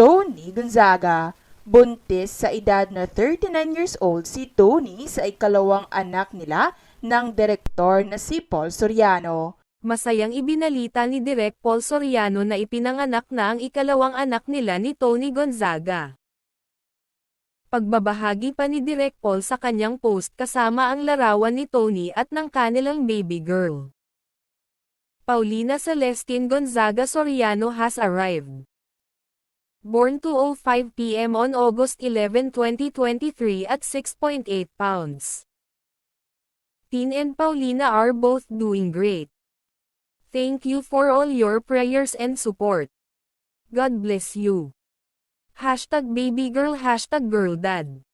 Tony Gonzaga. Buntis sa edad na 39 years old si Tony sa ikalawang anak nila ng direktor na si Paul Soriano. Masayang ibinalita ni Direk Paul Soriano na ipinanganak na ang ikalawang anak nila ni Tony Gonzaga. Pagbabahagi pa ni Direk Paul sa kanyang post kasama ang larawan ni Tony at ng kanilang baby girl. Paulina Celestine Gonzaga Soriano has arrived. Born 2.05 p.m. on August 11, 2023 at 6.8 pounds. Tin and Paulina are both doing great. Thank you for all your prayers and support. God bless you. Hashtag baby girl hashtag girl dad.